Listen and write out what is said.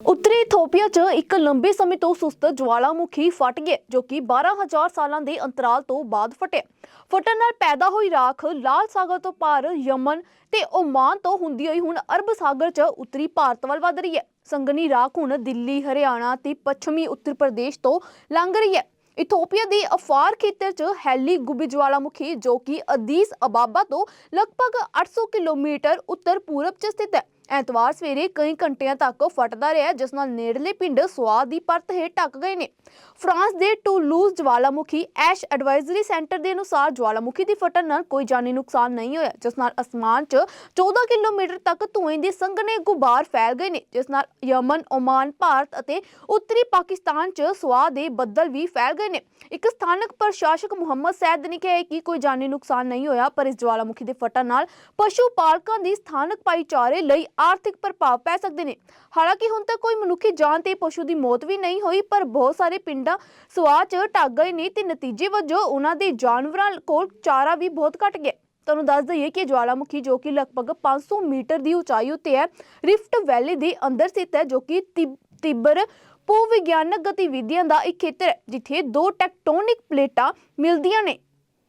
ਉੱਤਰੀ ਇਥੋਪੀਆ 'ਚ ਇੱਕ ਲੰਬੇ ਸਮੇਂ ਤੋਂ ਸੁਸਤ ਜਵਾਲਾਮੁਖੀ ਫਟ ਗਿਆ, ਜੋ ਕਿ 12000 ਸਾਲਾਂ ਦੇ ਅੰਤਰਾਲ ਤੋਂ ਬਾਅਦ ਫਟਿਆ। ਫਟਣ ਨਾਲ ਪੈਦਾ ਹੋਈ ਰਾਖ ਲਾਲ ਸਾਗਰ ਤੋਂ ਪਾਰ ਯਮਨ ਤੇ ਓਮਾਨ ਤੋਂ ਹੁੰਦੀ ਹੋਈ ਹੁਣ ਅਰਬ ਸਾਗਰ 'ਚ ਉੱਤਰੀ ਭਾਰਤ ਵੱਲ ਵਧ ਰਹੀ ਹੈ। ਸੰਗਨੀ ਰਾਖ ਹੁਣ ਦਿੱਲੀ, ਹਰਿਆਣਾ ਤੇ ਪੱਛਮੀ ਉੱਤਰ ਪ੍ਰਦੇਸ਼ ਤੋਂ ਲੰਘ ਰਹੀ ਹੈ। ਇਥੋਪੀਆ ਦੇ ਅਫਾਰ ਖੇਤਰ 'ਚ ਹੈਲੀ ਗੁਬੀ ਜਵਾਲਾਮੁਖੀ, ਜੋ ਕਿ ਅਦੀਸ ਅਬਾਬਾ ਤੋਂ ਲਗਭਗ 800 ਕਿਲੋਮੀਟਰ ਉੱਤਰ ਪੂਰਬ 'ਚ ਸਥਿਤ ਹੈ। ਐਤਵਾਰ ਸਵੇਰੇ ਕਈ ਘੰਟਿਆਂ ਤੱਕ ਫਟਦਾ ਰਿਹਾ, ਜਿਸ ਨਾਲ ਨੇੜਲੇ ਪਿੰਡ ਸਵਾਦ ਦੀ ਪਰਤ ਹੇਠ ਟੱਕ ਗਏ ਨੇ। ਫਰਾਂਸ ਦੇ ਟੂਲੂਜ਼ ਜਵਾਲਾਮੁਖੀ ਐਸ਼ ਐਡਵਾਈਜ਼ਰੀ ਸੈਂਟਰ ਦੇ ਅਨੁਸਾਰ ਜਵਾਲਾਮੁਖੀ ਦੀ ਫਟਣ ਨਾਲ ਕੋਈ ਜਾਨੀ ਨੁਕਸਾਨ ਨਹੀਂ ਹੋਇਆ, ਜਿਸ ਨਾਲ ਅਸਮਾਨ 'ਚ 14 ਕਿਲੋਮੀਟਰ ਤੱਕ ਧੂਏ ਦੇ ਸੰਘਣੇ ਗੁਬਾਰ ਫੈਲ ਗਏ ਨੇ, ਜਿਸ ਨਾਲ ਯਮਨ, ਓਮਾਨ, ਭਾਰਤ ਅਤੇ ਉੱਤਰੀ ਪਾਕਿਸਤਾਨ 'ਚ ਸਵਾਹ ਦੇ ਬੱਦਲ ਵੀ ਫੈਲ ਗਏ ਨੇ। ਇੱਕ ਸਥਾਨਕ ਪ੍ਰਸ਼ਾਸਕ ਮੁਹੰਮਦ ਸੈਦ ਨੇ ਕਿਹਾ ਹੈ ਕਿ ਕੋਈ ਜਾਨੀ ਨੁਕਸਾਨ ਨਹੀਂ ਹੋਇਆ, ਪਰ ਇਸ ਜਵਾਲਾਮੁਖੀ ਦੇ ਫਟਣ ਨਾਲ ਪਸ਼ੂ ਪਾਲਕਾਂ ਦੀ ਸਥਾਨਕ ਭਾਈਚਾਰੇ ਲਈ ਆਰਥਿਕ ਪ੍ਰਭਾਵ ਪੈ ਸਕਦੇ ਨੇ। ਹਾਲਾਂਕਿ ਹੁਣ ਤੱਕ ਕੋਈ ਮਨੁੱਖੀ ਜਾਨ ਤੇ ਪਸ਼ੂ ਦੀ ਮੌਤ ਵੀ ਨਹੀਂ ਹੋਈ, ਪਰ ਬਹੁਤ ਸਾਰੇ ਪਿੰਡਾਂ ਸਵਾਹ 'ਚ ਟੱਗ ਗਏ ਨੇ ਤੇ ਨਤੀਜੇ ਵਜੋਂ ਉਹਨਾਂ ਦੇ ਜਾਨਵਰਾਂ ਕੋਲ ਚਾਰਾ ਵੀ ਬਹੁਤ ਘਟ ਗਿਆ। ਤੁਹਾਨੂੰ ਦੱਸ ਦਈਏ ਕਿ ਜਵਾਲਾਮੁਖੀ ਜੋ ਕਿ ਲਗਭਗ 500 ਮੀਟਰ ਦੀ ਉਚਾਈ ਉੱਤੇ ਹੈ, ਰਿਫਟ ਵੈਲੀ ਦੇ ਅੰਦਰ ਸਥਿਤ ਹੈ, ਜੋ ਕਿ ਤਿਬ- ਤਿੱਬਰ ਭੂ ਵਿਗਿਆਨਕ ਗਤੀਵਿਧੀਆਂ ਦਾ ਇੱਕ ਖੇਤਰ ਹੈ, ਜਿੱਥੇ ਦੋ ਟੈਕਟੋਨਿਕ ਪਲੇਟਾਂ ਮਿਲਦੀਆਂ ਨੇ।